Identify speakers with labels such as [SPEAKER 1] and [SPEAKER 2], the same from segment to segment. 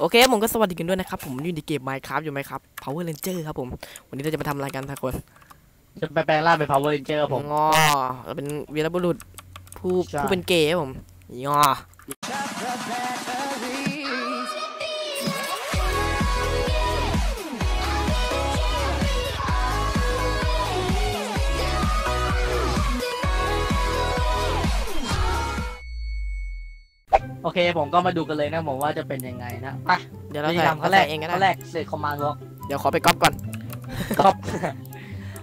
[SPEAKER 1] โอเคผมก็สวัสดีกันด้วยนะครับ ผมอยู่ในเกม Minecraft อยู่ไหมครับ Power Ranger ครับผม วันนี้เราจะมาทำอะไรกันทุกคน
[SPEAKER 2] จะไปแปลงร่างเป็น Power Ranger ครับผม
[SPEAKER 1] งอเราเป็นวีรบุรุษผู้
[SPEAKER 2] ใช่
[SPEAKER 1] ผู้เป็นเกย์ครับผมงอ
[SPEAKER 2] อเคผมก็มาดูกันเลยนะผมว่าจะเป็นยังไงนะไป
[SPEAKER 1] เดี๋ยวเรา
[SPEAKER 2] วิธี
[SPEAKER 1] ใส่
[SPEAKER 2] ทำขั้นแรก
[SPEAKER 1] เองก็
[SPEAKER 2] ขั้น
[SPEAKER 1] ได้
[SPEAKER 2] แรกเสร็จคอมมานด์บล็อก
[SPEAKER 1] เดี๋ยวขอไปก๊อปก่อน
[SPEAKER 2] ก็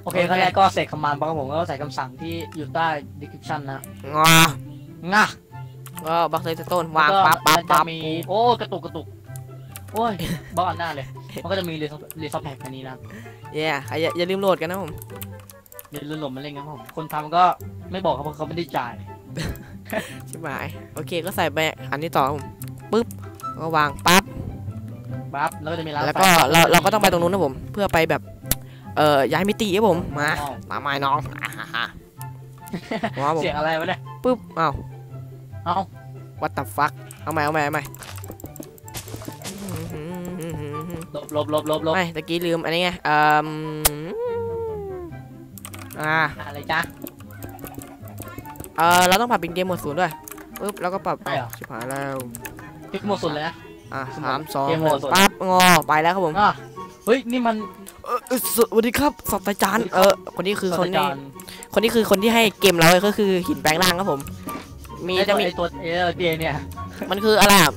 [SPEAKER 2] โอเคขั้นแรกก็เสร็จคอมมานด์บล็อกผมก็ใส่คำสั่งที่อยู่ใต้ description นะ
[SPEAKER 1] งอ
[SPEAKER 2] งะ
[SPEAKER 1] ก็บล็อกเลยสโตนวาง
[SPEAKER 2] แล้วก็
[SPEAKER 1] ปั๊บปั๊บ
[SPEAKER 2] มันจะ
[SPEAKER 1] ปั๊บ
[SPEAKER 2] มีโอ้กระตุกกระตุกโอ้ยบล็อกอันหน้าเลย มันก็จะมีรีซอฟแพ็กอันนี้นะ
[SPEAKER 1] เย้ใครอย่าอย่าลืมโหลดกันนะผม
[SPEAKER 2] เดี๋ยวลืมหลบมาเล่นกันครับผมคนทำก็ไม่บอกครับเพราะเขาไม่ได้จ่าย
[SPEAKER 1] ชิบหาย โอเคก็ใส่ไปอันนี้ต่อครับผมปึ๊บก็วางปั๊บ
[SPEAKER 2] ปั๊บแล้วก็จะมีร้าน
[SPEAKER 1] แล้วก็
[SPEAKER 2] ไฟ
[SPEAKER 1] เราเราก็ต้องไปตรงนู้นนะผม เพื่อไปแบบ เอ่อย้ายมิติครับผมมา
[SPEAKER 2] อ๋อ
[SPEAKER 1] มาไม้น้องอ่าฮ่าฮ่าว้าวผม
[SPEAKER 2] เสียงอะไรวะเนี่ย
[SPEAKER 1] ปึ๊บอ้าว
[SPEAKER 2] เอ้า
[SPEAKER 1] what the fuck เอาใหม่เอาใหม่เอาใหม่
[SPEAKER 2] ลบลบลบลบลบ
[SPEAKER 1] ไม่ตะกี้ลืมอันนี้ไงเอ่ออ่า
[SPEAKER 2] อะไรจ๊ะ
[SPEAKER 1] เออเราต้องปรับเป็นเกมโหมดศูนย์ด้วยปึ๊บแล้วก็ปรับ
[SPEAKER 2] ใช่เหรอ
[SPEAKER 1] ชิบหายแล้ว
[SPEAKER 2] พิกโมดสุดเลยนะ
[SPEAKER 1] อะสามสอง
[SPEAKER 2] เกมโหมดศูนย์
[SPEAKER 1] ปั๊บงอไปแล้วครับผม
[SPEAKER 2] อะเฮ้ยนี่มัน
[SPEAKER 1] เออเออสวัสดีครับศาสัตราจารย์เออคนนี้คือ
[SPEAKER 2] ศาส
[SPEAKER 1] ค
[SPEAKER 2] ต
[SPEAKER 1] น
[SPEAKER 2] รา
[SPEAKER 1] ที่
[SPEAKER 2] จารย์
[SPEAKER 1] คนนี้คือคนที่ให้เกมเราก็คือหินแปลงร่างครับผม มี
[SPEAKER 2] ไอ้
[SPEAKER 1] จะ
[SPEAKER 2] ตัว
[SPEAKER 1] มี
[SPEAKER 2] ไอ้ตัวเออเดียเนี่ย
[SPEAKER 1] มันคืออะไรอะ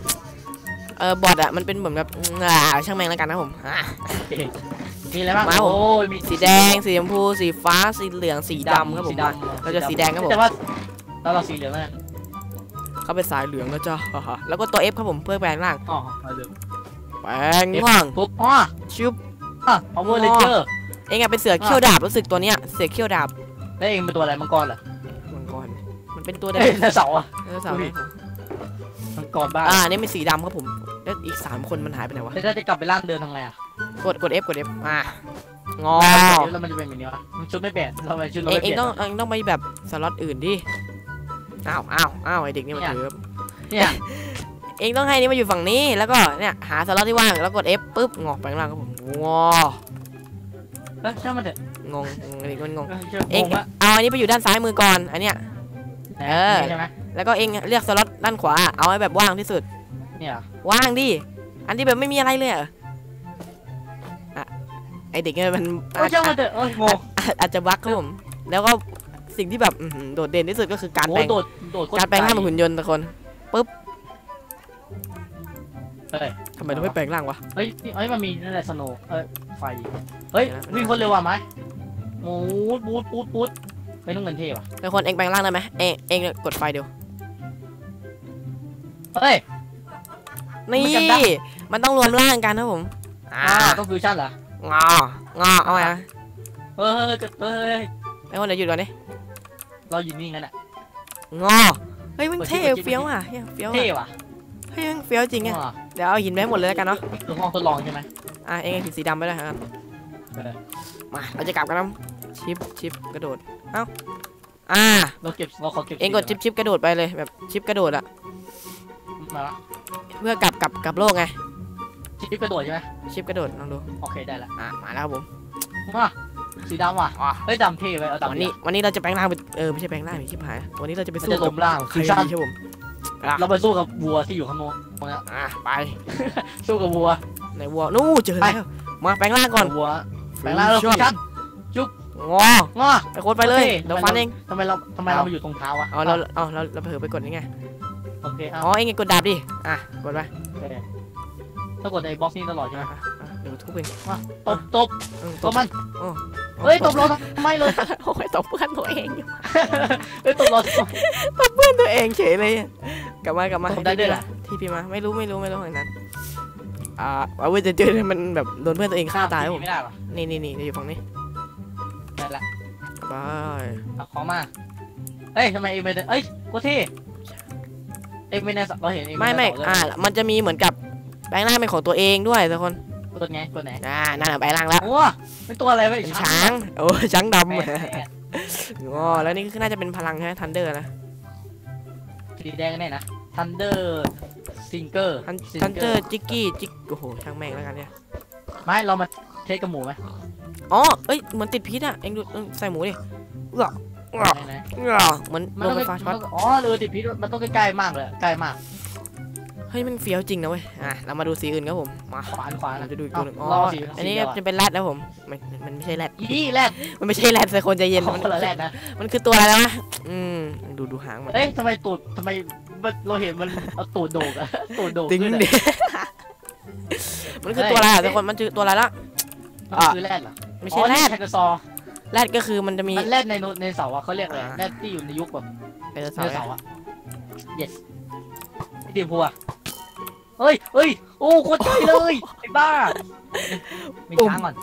[SPEAKER 1] เออบอทอะมันเป็นเหมือนแบบอ่าช่างแม่งแล้วกันนะผมอะ
[SPEAKER 2] มีอะไรบ้าง
[SPEAKER 1] มาผม
[SPEAKER 2] โอ้ยมี
[SPEAKER 1] สีแดง สีชมพู สีฟ้า สีเหลือง สีดำครับผม
[SPEAKER 2] สี
[SPEAKER 1] มา
[SPEAKER 2] ดำ
[SPEAKER 1] เราจะสีแดงครับผม
[SPEAKER 2] แต่ว่า แล้วเราสีเหลืองนั่น
[SPEAKER 1] เขาเป็นสายเหลืองแล้วจ้าแล้วก็ตัว F ครับผมเพื่อแปลงร่าง
[SPEAKER 2] อ๋อเอาเลย
[SPEAKER 1] แปลงร่าง
[SPEAKER 2] ปุ๊บอ๋อ
[SPEAKER 1] ชุบ
[SPEAKER 2] อะ Power Ranger
[SPEAKER 1] เองอะเป็นเสือเขี้ยวดาบรู้สึกตัวเนี้ยเสือเขี้ยวดาบ
[SPEAKER 2] แล้วเองเป็นตัวอะไรมังกรเหรอ
[SPEAKER 1] มังกรมันเป็นตัวเด็
[SPEAKER 2] เอ้ย
[SPEAKER 1] ก
[SPEAKER 2] ไดโนเสาร์อะ
[SPEAKER 1] เสาร์
[SPEAKER 2] อุ้ยมังกรบ้า
[SPEAKER 1] อ่าอันนี่เป็นสีดำครับผมแล้วอีกสามคนมันหายไปไหนวะ
[SPEAKER 2] แล้วถ้าจะกลับไปร่างเดิมทำไงอะ
[SPEAKER 1] กดกด F กด F อะงอ
[SPEAKER 2] แล้วมันจะเป็นแบบนี้วะมันชุดไม่เปลี่ยนเราไปชุดเรา
[SPEAKER 1] เอง
[SPEAKER 2] ไม่
[SPEAKER 1] เอ
[SPEAKER 2] เป
[SPEAKER 1] ง
[SPEAKER 2] ลี่ยน
[SPEAKER 1] ต้องเองต้องไปแบบสล็อตอื่นดิ อ้าวอ้าวอ้าวไอเด็กนี่มัน
[SPEAKER 2] เนี่ย
[SPEAKER 1] ถือ
[SPEAKER 2] เนี่ย
[SPEAKER 1] เองต้องให้นี่มาอยู่ฝั่งนี้แล้วก็เนี่ยหาสล็อตที่ว่างแล้วกด F ปุ๊บงอกแปลงร่างครับผมงอ
[SPEAKER 2] เอ้ยช่างมันเถอะ
[SPEAKER 1] งงงงเด็กมันงง
[SPEAKER 2] เออช่าง
[SPEAKER 1] เอง
[SPEAKER 2] งงวะ
[SPEAKER 1] เอาอันนี้ไปอยู่ด้านซ้ายมือก่อนอันเนี้ยเออ
[SPEAKER 2] นี่ใช่ไหม
[SPEAKER 1] แล้วก็เองเลือกสล็อตด้านขวาเอาให้แบบว่างที่สุด
[SPEAKER 2] เนี่ย
[SPEAKER 1] ว่างดิอันที่แบบไม่มีอะไรเลยเหรออะไอเด็กเนี่ยมัน
[SPEAKER 2] โอ้ยช่างมันเถอะโอ้ยงง
[SPEAKER 1] อาจอาจจะบั๊กครับผมแล้วก็ สิ่งที่แบบอื้อหือโดดเด่นที่สุดก็คือการ
[SPEAKER 2] โอ้
[SPEAKER 1] แปล
[SPEAKER 2] ย
[SPEAKER 1] ง
[SPEAKER 2] โดดโดดโคต
[SPEAKER 1] การแปลงร่างเป็น
[SPEAKER 2] ไหุ่
[SPEAKER 1] นยนต์ทุกคน
[SPEAKER 2] เฮ้ย
[SPEAKER 1] ทำไมต้องไม่แปลงร่างวะ
[SPEAKER 2] เฮ้ยนี่เอ้ยมันมีนั่นแหละสโนว์เอ้ยไฟเฮ้ย
[SPEAKER 1] เดี๋ยวนะ
[SPEAKER 2] วิ่งคนเร็วว่ะไหมมูดปูดปูดปูดไม่ต้องเงินเทว่ะ
[SPEAKER 1] ทุกคนเองแปลงร่างได้ไหมเองเองกดไฟเดียว
[SPEAKER 2] เฮ้ย
[SPEAKER 1] นี่
[SPEAKER 2] มันกันได้
[SPEAKER 1] มันต้องรวมร่างกันนะผมอ่า
[SPEAKER 2] อ่าต้องฟิวชั่นเหรอ ง
[SPEAKER 1] องอเอาไงนะ
[SPEAKER 2] เฮ้ยเฮ้ยเฮ้ย
[SPEAKER 1] ไอ้คนเดี๋ยวหยุดก่อนดิ
[SPEAKER 2] เราอยู่นี่งั้นอะ
[SPEAKER 1] งอเฮ้ยมันเท่
[SPEAKER 2] เปิดคลิป
[SPEAKER 1] เฟี้ยวอะเฮ้ยเฟี้ยว
[SPEAKER 2] เท่
[SPEAKER 1] อะ
[SPEAKER 2] ว่ะ
[SPEAKER 1] เฮ้ยมันเฟี้ยวจริงไง
[SPEAKER 2] อ่า
[SPEAKER 1] เดี๋ยวเอาหินไปให้หมดเลยแล้วกันเนาะ
[SPEAKER 2] นี่คือห้องทดลองใช่ไหม
[SPEAKER 1] อะเองเอาหินสีดำไปเลยครับ
[SPEAKER 2] เออ
[SPEAKER 1] มาเราจะกลับกันนะชิปชิปกระโดดเอ้าอ่า
[SPEAKER 2] เราเก็บเราขอเก็บ
[SPEAKER 1] เองกดชิปชิปกระโดดไปเลยแบบชิปกระโดดอะ
[SPEAKER 2] มาละ
[SPEAKER 1] เพื่อกลับกลับกลับโลกไง
[SPEAKER 2] ชิปกระโดดใช่ไหม
[SPEAKER 1] ชิปกระโดดลองดู
[SPEAKER 2] โอเคได้ละ
[SPEAKER 1] อะมาแล้วครับผม
[SPEAKER 2] มา สีดำว่ะ
[SPEAKER 1] อ๋อ
[SPEAKER 2] เฮ้ยดำเท่ไปเอาดำ
[SPEAKER 1] วันนี้วันนี้เราจะแปลงร่างเป็นเออไม่ใช่แปลงร่างเป็นชิปหายวันนี้เราจะไป
[SPEAKER 2] มัน
[SPEAKER 1] สู้
[SPEAKER 2] จะ
[SPEAKER 1] กั
[SPEAKER 2] ล้
[SPEAKER 1] บ
[SPEAKER 2] มล่าง
[SPEAKER 1] ใคร
[SPEAKER 2] ฟิวชั่น
[SPEAKER 1] ดีครับผมอะ
[SPEAKER 2] เราไปสู้กับวัวที่อยู่ข้างโน้นตรงเนี้ย
[SPEAKER 1] อะไป
[SPEAKER 2] สู้กับวัว
[SPEAKER 1] ในวัวนู่นเจอแล้วมาแปลงร่างก่อน
[SPEAKER 2] วัวแปลงร่างเราฟิวชั่น
[SPEAKER 1] งอ
[SPEAKER 2] งอ
[SPEAKER 1] ไอ้โค้ดไปเลย
[SPEAKER 2] โอเค
[SPEAKER 1] เดี๋ยวฟันเอง
[SPEAKER 2] ทำไมเราทำไมเรามาอยู่ตรงเท้าวะ
[SPEAKER 1] เอาเราเอาเราเราเผลอไปกดนี่ไง
[SPEAKER 2] โอเคเอา
[SPEAKER 1] อ๋อเองไงกดดาบดิอะกดไป
[SPEAKER 2] โอเคต้องกดในบ็อกซ์นี้ตลอดใช่ไหม
[SPEAKER 1] อะอะเดี๋ยวทุบเอง
[SPEAKER 2] ตบตบ
[SPEAKER 1] เออ
[SPEAKER 2] ตบมัน
[SPEAKER 1] อ๋อ
[SPEAKER 2] เฮ้ยตบเราทำไมเลย
[SPEAKER 1] โอ้ยตบเพื่อนตัวเอง
[SPEAKER 2] เฮ้ยตบเราทำไม
[SPEAKER 1] เพื่อนตัวเองเฉยเลยอะกลับมากลับมา
[SPEAKER 2] ตบได้ด้วยเหรอ
[SPEAKER 1] ที่พี่มาไม่รู้ไม่รู้ไม่รู้อย่างนั้นอ่าเอาไว้จะเจอมันแบบโดนเพื่อนตัวเองฆ่าตายครับผม
[SPEAKER 2] ไม่ได้ปะ
[SPEAKER 1] นี่นี่นี่อยู่ฝั่งนี้
[SPEAKER 2] ได้ละ
[SPEAKER 1] ไป
[SPEAKER 2] เอาของมาเอ้ยทำไมเอ็มไม่ได้เอ้ยโคตรเท่เอ็มไม่ได้เราเห็นเอ็ม
[SPEAKER 1] ไม่ไม่อ่ามันจะมีเหมือนกับแปลงร่างเป็นของตัวเองด้วยทุกคน
[SPEAKER 2] กดไงกดไหน
[SPEAKER 1] อ่านั่นแหละแปลงร่างแล้ว
[SPEAKER 2] โอ้เป็นตัวอะไรวะ
[SPEAKER 1] เป็นช้างโอ้ยช้างดำ
[SPEAKER 2] แม่
[SPEAKER 1] อ๋อแล้วนี่คือน่าจะเป็นพลังใช่ไหมทันเดอร์นะ
[SPEAKER 2] สีแดงแน่นะทันเดอร์ซิงเกอร์
[SPEAKER 1] ทันทันเจอร์จิกกี้จิกโอ้โหช่างแม่งแล้วกันเนี่ย
[SPEAKER 2] ไม่เรามาเทสกับหมูไหม
[SPEAKER 1] อ๋อเอ้ยเหมือนติดพิษอะเอ็งดูเอ็งใส่หมูดิเอื้อเอื้อ
[SPEAKER 2] ไหน
[SPEAKER 1] เอื้อเหมือน
[SPEAKER 2] ๆมัน
[SPEAKER 1] โด
[SPEAKER 2] ต้อนง
[SPEAKER 1] ไฟ
[SPEAKER 2] ไป
[SPEAKER 1] ฟ้าช็อต
[SPEAKER 2] มันต้องอ๋อเออติดพิษมันต้องใกล้ๆมากเลยใกล้มาก
[SPEAKER 1] เฮ้ยแมันเฟี้ยวจริงนะเว้ยอะเรามาดูสีอื่นครับผมมา
[SPEAKER 2] ขวานขวาน
[SPEAKER 1] เราจะดูอีกตัวหนึงอ๋อ
[SPEAKER 2] รอสี
[SPEAKER 1] อันนี้
[SPEAKER 2] สีเดียว
[SPEAKER 1] จะเป็นแรดแล้วผมมันมันไม่ใช่แรด
[SPEAKER 2] อีแรด
[SPEAKER 1] มันไม่ใช่แรดใส่คนใจเย็น
[SPEAKER 2] ของ
[SPEAKER 1] มัน
[SPEAKER 2] คนละแรดนะ
[SPEAKER 1] มันคือตัวอะไรนะอืมดูดูหางมัน
[SPEAKER 2] เอ้ยทำไมตูดทำไมมันเราเห็นมันเอาตูดโดกอะตูดโดก
[SPEAKER 1] ติ้ง
[SPEAKER 2] ขึ้นอะ
[SPEAKER 1] ดิมันคือตัวอะไรอะทุกคนมันคือตัวอะไรละ
[SPEAKER 2] มันคือแรดเหรอ
[SPEAKER 1] ไม่ใช่แรด
[SPEAKER 2] ไทโกซอร์
[SPEAKER 1] แรดก็คือมันจะมี
[SPEAKER 2] มันแรดในโนในเสาร์อะเขาเรียกอะไร
[SPEAKER 1] อ่า
[SPEAKER 2] แรดที่อยู่ในยุคแบบ
[SPEAKER 1] ไดโน
[SPEAKER 2] ใน
[SPEAKER 1] เสาร์
[SPEAKER 2] เสาร์อะ yes ไอตีพัว เฮ้ยเฮ้ยโอ้โคตรใจเลยไอ้บ้ามีช้างก่อน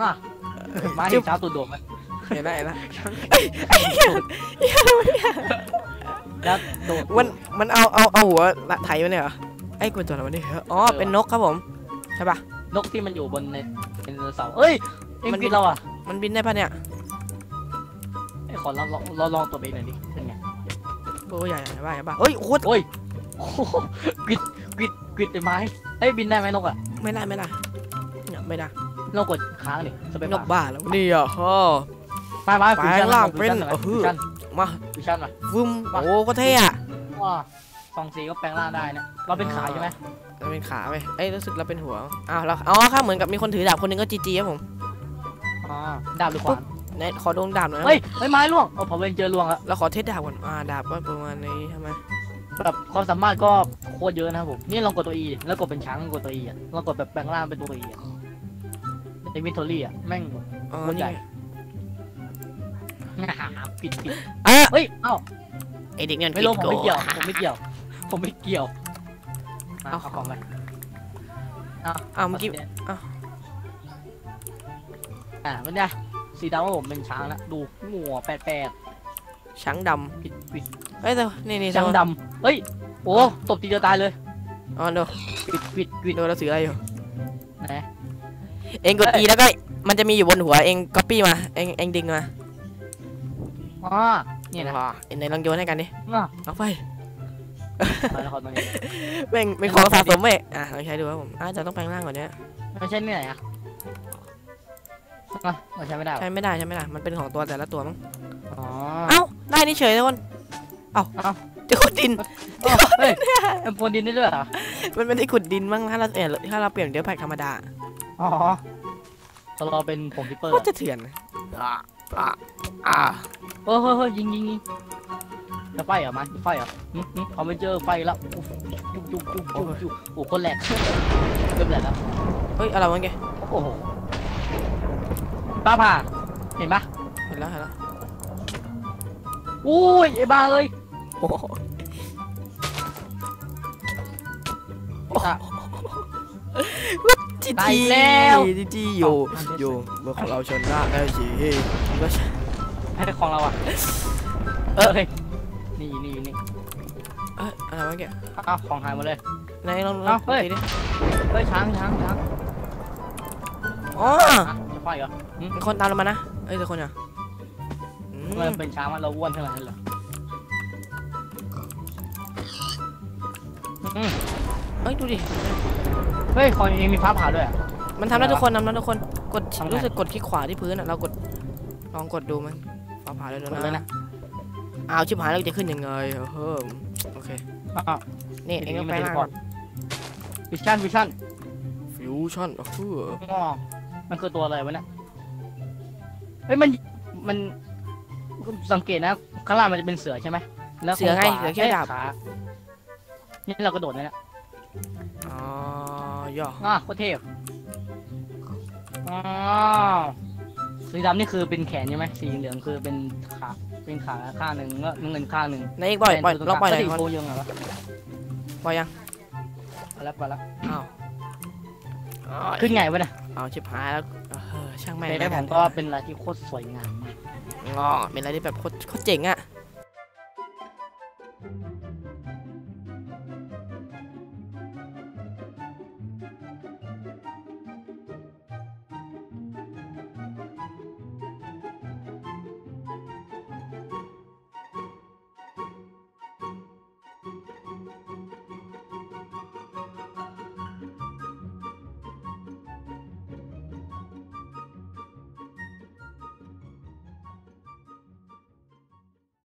[SPEAKER 2] น่ะมาเห็นช้างตูดโดกไหม
[SPEAKER 1] เห็นได้นะ
[SPEAKER 2] แล้วโดด
[SPEAKER 1] มันมันเอาเอาเอาหัวละไถมันเนี่ยเหรอไอ้กวนตัวอะไรวะเนี่ยอ๋อเป็นนกครับผมใช่ปะ
[SPEAKER 2] นกที่มันอยู่บนในในเสาร์เอ้ยเอ็ง
[SPEAKER 1] มัน
[SPEAKER 2] กินเราอะ
[SPEAKER 1] มันบินได้ปะเนี่ย
[SPEAKER 2] ไอ้ขอลองลองลองลองตัวเองหน่อยดิเป็นไง
[SPEAKER 1] โอ้ยใหญ่ใหญ่บ้าใหญ่บ้าเฮ้ยโคตร
[SPEAKER 2] โอ้ยโอ้โหกริด กริดกริดไอ้ไม้เอ้ยบินได้ไหมนกอะ
[SPEAKER 1] ไม่ได้ไม่ได้เนี่ยไม่ได้
[SPEAKER 2] นกกดค้างดิสเปซ
[SPEAKER 1] น
[SPEAKER 2] บากร์
[SPEAKER 1] บ้าแล้วนี่อะฮะ
[SPEAKER 2] มามา
[SPEAKER 1] แปลงร่างเป็น
[SPEAKER 2] ฟิว
[SPEAKER 1] เออ
[SPEAKER 2] ชั่น
[SPEAKER 1] มา
[SPEAKER 2] ฟิวชั่นมา
[SPEAKER 1] ฟึมโอ้ก็เท่อะ
[SPEAKER 2] ว้าสองสีก็แปลงร่างได้เนี่ยเราเป็นขาใช่ไหม
[SPEAKER 1] เราเป็นขาไปเอ้ยรู้สึกเราเป็นหัวอ้าวเราอ๋อครับเหมือนกับมีคนถือดาบคนหนึงก็จีจีครับผม
[SPEAKER 2] อ๋อดาบหรือขวาน
[SPEAKER 1] ไหนขอดวงดาบหน่อยนะ
[SPEAKER 2] เฮ้ยเฮ้ยไม้ล่วงโอ้ผมเป็นเจอล่วงแล้ว
[SPEAKER 1] เราขอเทสดาบก่อนอ่าดาบก็ประมาณนี้ใช่ไหม
[SPEAKER 2] แบบความสามารถก็โคตรเยอะนะครับผม นี่ลองกดตัว E แล้วกดเป็นช้างลองกดตัว E อะลองกดแบบแปลงร่างเป็นตัว E อะในวินทอรี่อะแม่ง
[SPEAKER 1] อ๋อ
[SPEAKER 2] โคตรใหญ่
[SPEAKER 1] นี่ไง
[SPEAKER 2] ปิดปิด
[SPEAKER 1] อะ
[SPEAKER 2] เฮ้ยเอ้า
[SPEAKER 1] ไอเด็กเนี่ย
[SPEAKER 2] ไม่ลงผมไม่เกี่ยวผมไม่เกี่ยว ผมไม่เกี่ยวมา
[SPEAKER 1] เอา
[SPEAKER 2] เอาของไป
[SPEAKER 1] อ้าวเมื่อกี้ อ้าว
[SPEAKER 2] อ่าเป็นไงสีดำว่าผมเป็นช้างนะดูหัวแปดแปด
[SPEAKER 1] ช้างด
[SPEAKER 2] ปิดปิดำ
[SPEAKER 1] เอ้ยเดี๋ยวนี่นี่
[SPEAKER 2] ช้าง
[SPEAKER 1] เดี๋ยว
[SPEAKER 2] ดำ เฮ้ยโอ้ตบทีเดียวตายเลย
[SPEAKER 1] อ๋อเดี๋ยว
[SPEAKER 2] ปิดปิดปิด
[SPEAKER 1] เดี๋ยวเราถืออะไรอยู่
[SPEAKER 2] ไหน
[SPEAKER 1] เองกด E แล้วก็มันจะมีอยู่บนหัวเองก๊อปปี้มาเองเองดึงมา
[SPEAKER 2] อ๋อนี่นะ
[SPEAKER 1] อ๋อเอ็นไหนลองโยนให้กันดิ
[SPEAKER 2] อะ
[SPEAKER 1] เอาไป
[SPEAKER 2] มาแล้วขอตรงนี้
[SPEAKER 1] แม่งเป็นของสะสมเว้ยอะลองใช้ดูครับผมอาจจะต้องแปลงร่างก่อนเนี้ย
[SPEAKER 2] ไม่ใช่นี่ไหนอะอะมันใช้ไม่ได้หรอ
[SPEAKER 1] ใช้ไม่ได้ใช้ไม่ได้มันเป็นของตัวแต่ละตัวมั้ง
[SPEAKER 2] อ๋อ
[SPEAKER 1] เอ้าได้นี่เฉยทุกคนเอ้า
[SPEAKER 2] เอ้า
[SPEAKER 1] จะขุดดิน
[SPEAKER 2] เอ้าเฮ้ยเอ็มโฟนดินได้ด้วยเหรอ
[SPEAKER 1] มันไม่ได้ขุดดินมั้งถ้าเราเปลี่ยนถ้าเราเปลี่ยนเดี๋ยวแพ็กธรรมดา
[SPEAKER 2] อ๋อเรารอเป็นผงทิปเปอร์
[SPEAKER 1] ก็จะเถื่อนอะอะอะ
[SPEAKER 2] เฮ้ยเฮ้ยเฮ้ยยิงยิงยิงจะไฟเหรอมันจะไฟเหรอหึหึเอาไม่เจอไฟแล้วอุ๊ยจุ๊บจุ๊บจุ๊บจุ๊บจุ๊บโอ้คนแหลกเริ่มแหลกแล้ว
[SPEAKER 1] เฮ้ยอะไรวะแก
[SPEAKER 2] โอ้โหป้าผ่าเห็นปะ
[SPEAKER 1] เห็นแล้วเห็นแล้ว
[SPEAKER 2] อุ้ยไอ้บ้าเอ้ย
[SPEAKER 1] โอ้
[SPEAKER 2] อะ
[SPEAKER 1] จี
[SPEAKER 2] ตาย
[SPEAKER 1] จี
[SPEAKER 2] แล้ว
[SPEAKER 1] จีจีอยู่
[SPEAKER 2] เอา
[SPEAKER 1] อยู่เมื่อของเราชนะแล้วจีก็ช
[SPEAKER 2] ให้ของเราอะ
[SPEAKER 1] เออ
[SPEAKER 2] เฮ้ยนี่นี่นี่
[SPEAKER 1] เอ้ยอะไรวะแก
[SPEAKER 2] อ้าวของหายหมดเลย
[SPEAKER 1] ไหนลองล
[SPEAKER 2] เอ้า
[SPEAKER 1] อง
[SPEAKER 2] เฮ้ย
[SPEAKER 1] ตีดิ
[SPEAKER 2] เฮ้ยช้างช้างช้าง
[SPEAKER 1] อ๋อ
[SPEAKER 2] อะจะไฟเหรอ
[SPEAKER 1] มีคนตามเรามานะเอ้ยแต่คนอะอืม
[SPEAKER 2] มันเป็นช้างมันเราอ้วนขนาดนั้นเหรออืม
[SPEAKER 1] เอ้ยดูดิ
[SPEAKER 2] เฮ้ยของเองมีฟ้าผ่าด้วยอะ
[SPEAKER 1] มันทำได้ทุกคนทำได้ทุกคน กด
[SPEAKER 2] ทำไง
[SPEAKER 1] รู้สึกกดคลิกขวาที่พื้นอะ เรากด ลองกดดูมันฟ้าผ่าเลย
[SPEAKER 2] กดเลย
[SPEAKER 1] นะ
[SPEAKER 2] นะ
[SPEAKER 1] อ้าวชิบหายแล้วจะขึ้นยังไงเฮ้มโอเค
[SPEAKER 2] อ้าว
[SPEAKER 1] นี่เองต้องไปล่างก่อน
[SPEAKER 2] วิชั่นวิชั่น
[SPEAKER 1] ฟิวชั่นเฮ้อ
[SPEAKER 2] อ๋อมันคือตัวอะไรวะเนี่ย เฮ้ยมันมันสังเกตนะข้างล่างมันจะเป็นเสือใช่ไหมแล้ว
[SPEAKER 1] เสือไง
[SPEAKER 2] ข้าขวา
[SPEAKER 1] เสือแค่ดาบ
[SPEAKER 2] ขานี่เรากระโดดเลยนะ
[SPEAKER 1] อ๋อย่อ
[SPEAKER 2] อ่าโคตรเทพอ๋อสีดำนี่คือเป็นแขนใช่ไหมสีเหลืองคือเป็นขา เป็นขาข้างหนึ่งแล้วน้ำเงินข้างหนึ่ง
[SPEAKER 1] ไหนอีกปล่อยปล่อยลองปล่อยหน่อย
[SPEAKER 2] สี
[SPEAKER 1] ก่อน
[SPEAKER 2] โฟยังไงวะ
[SPEAKER 1] ปล่อยยัง
[SPEAKER 2] ไปแล้วไปแล้ว
[SPEAKER 1] อ้าวอ้าว
[SPEAKER 2] ขึ้นไงวะเนี่ย
[SPEAKER 1] เอาชิบหายแล้วเออช่างแม่ง
[SPEAKER 2] ใน
[SPEAKER 1] แล้ว
[SPEAKER 2] ผ
[SPEAKER 1] กั
[SPEAKER 2] ม
[SPEAKER 1] น
[SPEAKER 2] ก็เป็นอะไรที่โคตรสวยงามมาก
[SPEAKER 1] งอเป็นอะไรที่แบบโคตรโคตรเจ๋งอะ